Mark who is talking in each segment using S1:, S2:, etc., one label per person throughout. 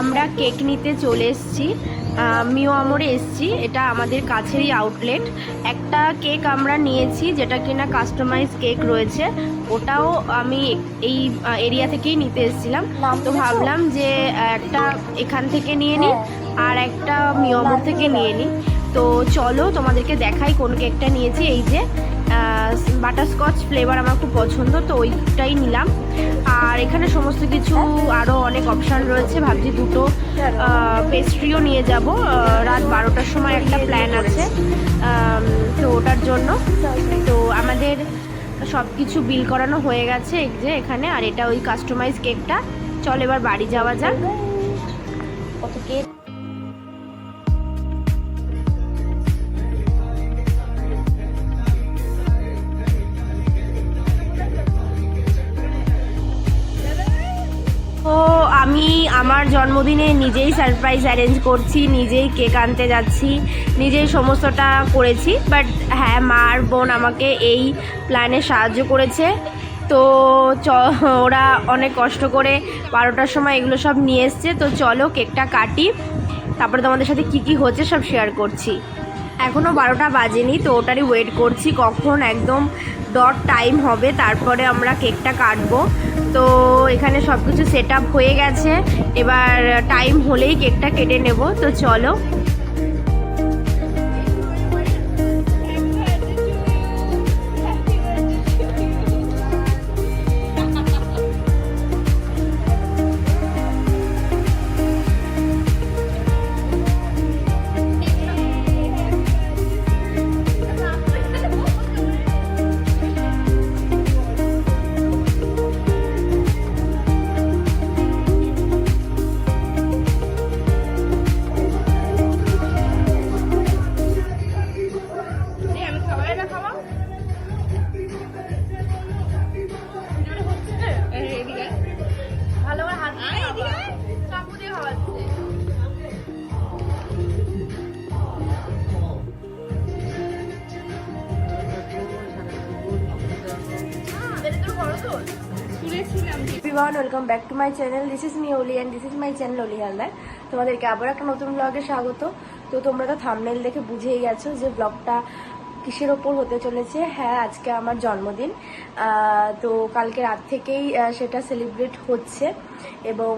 S1: আমরা কেক নিতে চলে এসেছি। মিও আমরে এসেছি। এটা আমাদের কাছেরই আউটলেট একটা কেক আমরা নিয়েছি যেটা কিনা কাস্টমাইজ কেক রয়েছে। ওটাও আমি এই এরিয়া থেকেই নিতে এসেছিলাম। তো ভাবলাম যে একটা এখান থেকে নিয়ে নিই আর একটা মিও আমর থেকে নিয়ে নিই তো চলো তোমাদেরকে দেখাই কোন কেকটা নিয়েছি। এই যে বাটারস্কচ ফ্লেভার আমার খুব পছন্দ, তো ওইটাই নিলাম। আর এখানে সমস্ত কিছু আরও অনেক অপশান রয়েছে, ভাবছি দুটো পেস্ট্রিও নিয়ে যাব। রাত বারোটার সময় একটা প্ল্যান আছে তো ওটার জন্য। তো আমাদের সব কিছু বিল করানো হয়ে গেছে যে এখানে, আর এটা ওই কাস্টমাইজ কেকটা চল এবার বাড়ি যাওয়া যাক।
S2: কত কেক
S1: তো আমি আমার জন্মদিনে নিজেই সারপ্রাইজ অ্যারেঞ্জ করছি, নিজেই কেক আনতে যাচ্ছি, নিজেই সমস্তটা করেছি বাট হ্যাঁ মা আর বোন আমাকে এই প্ল্যানে সাহায্য করেছে। তো চ, ওরা অনেক কষ্ট করে বারোটার সময় এগুলো সব নিয়ে এসছে, তো চলো কেকটা কাটি, তারপরে তোমাদের সাথে কি কি হচ্ছে সব শেয়ার করছি। এখনও বারোটা বাজেনি, তো ওটারই ওয়েট করছি কখন, একদম ডট টাইম হবে, তারপরে আমরা কেকটা কাটবো। তো এখানে সব কিছু সেট হয়ে গেছে। এবার টাইম হলেই কেকটা কেটে নেব। তো চলো everyone welcome back to my channel this is me Oli and this is my channel Oli Haldar তোমাদেরকে আবার একটা নতুন ব্লগে স্বাগত। তো তোমরা তো থামনেল দেখে বুঝেই গেছো যে ব্লগটা কিসের ওপর হতে চলেছে। হ্যাঁ আজকে আমার জন্মদিন। তো কালকে রাত থেকেই সেটা সেলিব্রেট হচ্ছে এবং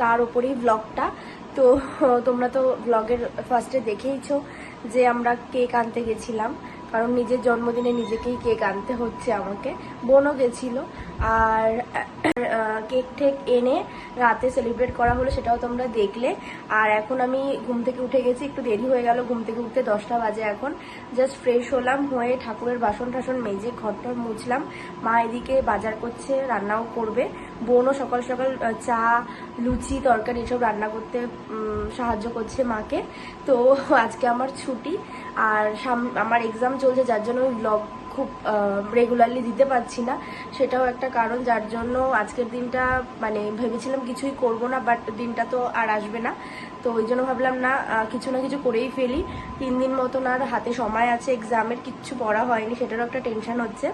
S1: তার ওপরেই ব্লগটা তো তোমরা তো ব্লগের ফার্স্টে দেখেইছো যে আমরা কেক আনতে গেছিলাম। কারণ নিজের জন্মদিনে নিজেকেই কেক আনতে হচ্ছে আমাকে। বোনও গেছিল। আর কেক ঠেক এনে রাতে সেলিব্রেট করা হলো, সেটাও তোমরা দেখলে। আর এখন আমি ঘুম থেকে উঠে গেছি, একটু দেরি হয়ে গেল ঘুম থেকে উঠতে দশটা বাজে এখন। জাস্ট ফ্রেশ হলাম, হয়ে ঠাকুরের বাসন টাসন মেজে ঘরটর মুছলাম। মা এদিকে বাজার করছে, রান্নাও করবে। বোনও সকাল সকাল চা, লুচি, তরকারি এসব রান্না করতে সাহায্য করছে মাকে। তো আজকে আমার ছুটি। আর আমার এক্সাম চলছে, যার জন্য ব্লগ খুব রেগুলারলি দিতে পারছি না। সেটাও একটা কারণ, যার জন্য আজকের দিনটা মানে ভেবেছিলাম কিছুই করব না বাট দিনটা তো আর আসবে না। তো ওই জন্য ভাবলাম, না কিছু না কিছু করেই ফেলি। তিন দিন মতন আর হাতে সময় আছে এক্সামের কিচ্ছু পড়া হয়নি, সেটারও একটা টেনশন হচ্ছে।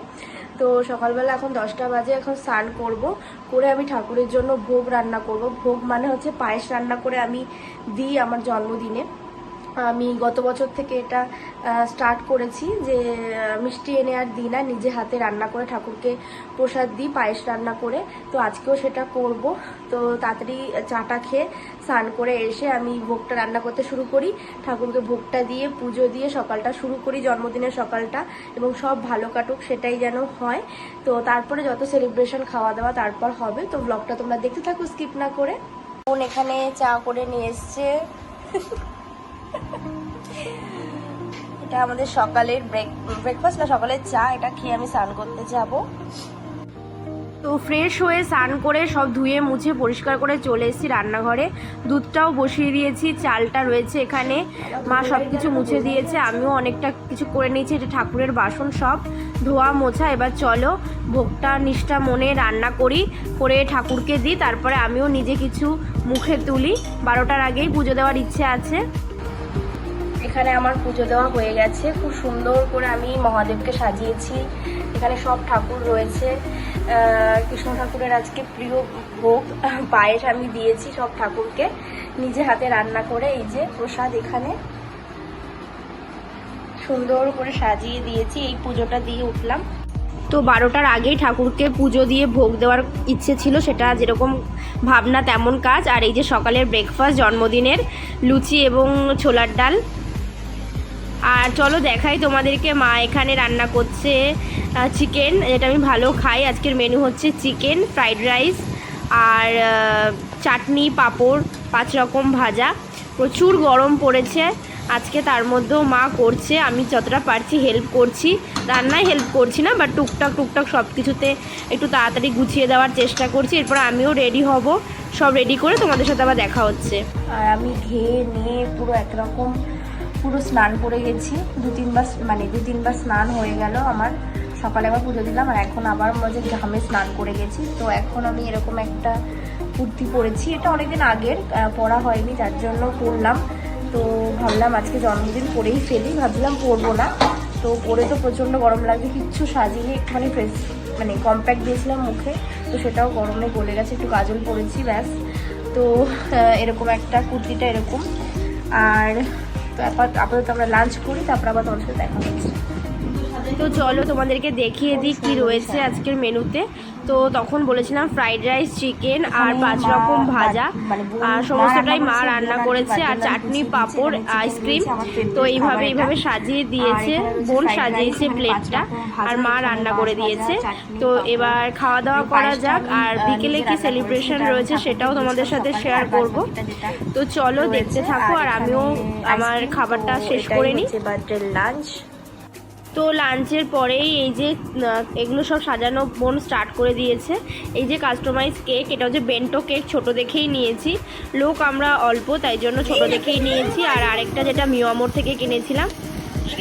S1: তো সকালবেলা এখন দশটা বাজে, এখন স্নান করব। করে আমি ঠাকুরের জন্য ভোগ রান্না করব। ভোগ মানে হচ্ছে পায়েস রান্না করে আমি দিই আমার জন্মদিনে। আমি গত বছর থেকে এটা স্টার্ট করেছি যে মিষ্টি এনে আর দিই না, নিজে হাতে রান্না করে ঠাকুরকে প্রসাদ দিই, পায়েস রান্না করে। তো আজকেও সেটা করব। তো তাড়াতাড়ি চাটা খেয়ে স্নান করে এসে আমি ভোগটা রান্না করতে শুরু করি। ঠাকুরকে ভোগটা দিয়ে, পুজো দিয়ে সকালটা শুরু করি, জন্মদিনের সকালটা। এবং সব ভালো কাটুক সেটাই যেন হয়। তো তারপরে যত সেলিব্রেশন খাওয়া দাওয়া তারপর হবে। তো ব্লগটা তোমরা দেখতে থাকো স্কিপ না করে। বোন এখানে চা করে নিয়ে এসছে। এটা আমাদের সকালের ব্রেক ব্রেকফাস্ট না, সকালের চা, এটা খেয়ে আমি স্নান করতে যাব। তো ফ্রেশ হয়ে স্নান করে সব ধুয়ে মুছে পরিষ্কার করে চলে এসেছি রান্নাঘরে। দুধটাও বসিয়ে দিয়েছি, চালটা রয়েছে এখানে। মা সব কিছু মুছে দিয়েছে, আমিও অনেকটা কিছু করে নিয়েছি এটা ঠাকুরের বাসন সব। ধোয়া, মোছা, এবার চলো, ভোগটা, নিষ্ঠা, মনে রান্না করি, করে ঠাকুরকে দিই, তারপরে আমিও নিজে কিছু মুখে তুলি। বারোটার আগেই পুজো দেওয়ার ইচ্ছে আছে। এখানে আমার পুজো দেওয়া হয়ে গেছে। খুব সুন্দর করে আমি মহাদেবকে সাজিয়েছি। এখানে সব ঠাকুর রয়েছে।
S2: কৃষ্ণ ঠাকুরের আজকে প্রিয় ভোগ। পায়েস আমি দিয়েছি সব ঠাকুরকে। নিজে হাতে রান্না করে এই যে প্রসাদ এখানে সুন্দর করে সাজিয়ে দিয়েছি। এই পুজোটা দিয়ে উঠলাম। তো বারোটার আগেই ঠাকুরকে পুজো দিয়ে ভোগ দেওয়ার ইচ্ছে ছিল, সেটা যেরকম ভাবনা তেমন কাজ। আর এই যে সকালের ব্রেকফাস্ট জন্মদিনের লুচি এবং ছোলার ডাল আর চলো দেখাই তোমাদেরকে মা এখানে রান্না করছে চিকেন যেটা আমি ভালো খাই। আজকের মেনু হচ্ছে চিকেন ফ্রাইড রাইস আর চাটনি, পাঁপড়, পাঁচ রকম ভাজা। প্রচুর গরম পড়েছে। আজকে তার মধ্যেও মা করছে, আমি যতটা পারছি হেল্প করছি। রান্নায় হেল্প করছি না বাট টুকটাক টুকটাক সব কিছুতে একটু তাড়াতাড়ি গুছিয়ে দেওয়ার চেষ্টা করছি। এরপর আমিও রেডি হব। সব রেডি করে তোমাদের সাথে আবার দেখা হচ্ছে। আর আমি ঘেয়ে নিয়ে পুরো একরকম পুরো স্নান করে গেছি। দু তিনবার মানে দু তিনবার স্নান হয়ে গেল আমার। সকালে আবার পুজো দিলাম আর এখন আবার মজা ঘামে স্নান করে গেছি। তো এখন আমি এরকম একটা কুর্তি পরেছি। এটা অনেকদিন আগের পরা হয়নি, যার জন্য পরলাম। তো ভাবলাম আজকে জন্মদিন পরেই ফেলি ভাবছিলাম পরবো না। তো পরে তো প্রচণ্ড গরম লাগছে কিচ্ছু সাজিয়ে একটুখানি ফ্রেশ মানে কম্প্যাক্ট দিয়েছিলাম মুখে। তো সেটাও গরমে গলে গেছে, একটু কাজল পরেছি, ব্যাস। তো এরকম একটা কুর্তিটা এরকম। আর তো আপাতত আমরা লাঞ্চ করি তারপর আবার তোমার সাথে দেখা হচ্ছে। তো চলো তোমাদেরকে দেখিয়ে দিই কি রয়েছে আজকের মেনুতে। তো তখন বলেছিলাম ফ্রাইড রাইস চিকেন আর পাঁচ রকম ভাজা। আর সমস্তটাই মা রান্না করেছে আর চাটনি পাঁপড় আইসক্রিম তো এইভাবে এইভাবে সাজিয়ে দিয়েছে বোন সাজিয়েছে প্লেটটা আর মা রান্না করে দিয়েছে। তো এবার খাওয়া দাওয়া করা যাক আর বিকেলে কি সেলিব্রেশন রয়েছে সেটাও তোমাদের সাথে শেয়ার করব। তো চলো দেখতে থাকো আর আমিও আমার খাবারটা শেষ করে নিই। লাঞ্চ তো লাঞ্চের পরেই এই যে এগুলো সব সাজানো বোন স্টার্ট করে দিয়েছে। এই যে কাস্টমাইজ কেক এটা হচ্ছে বেন্টো কেক ছোট দেখেই নিয়েছি। লোক আমরা অল্প, তাই জন্য ছোট দেখেই নিয়েছি। আর আরেকটা যেটা মিয়ামোর থেকে কিনেছিলাম।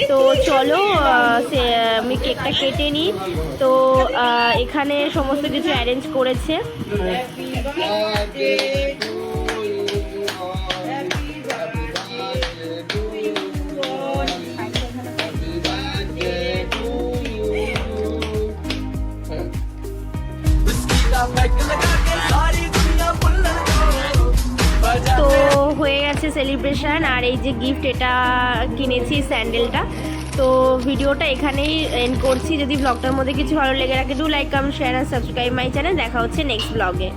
S2: তো চলো আমি কেকটা কেটে নিই। তো এখানে সমস্ত কিছু অ্যারেঞ্জ করেছে। সেলিব্রেশন আর এই যে গিফট এটা কিনেছি স্যান্ডেলটা তো ভিডিওটা এখানেই এন্ড করছি। যদি ব্লগটার মধ্যে কিছু ভালো লেগে রাখে ডু লাইক কাম শেয়ার আর সাবস্ক্রাইব মাই চ্যানেল দেখা হচ্ছে নেক্সট ব্লগে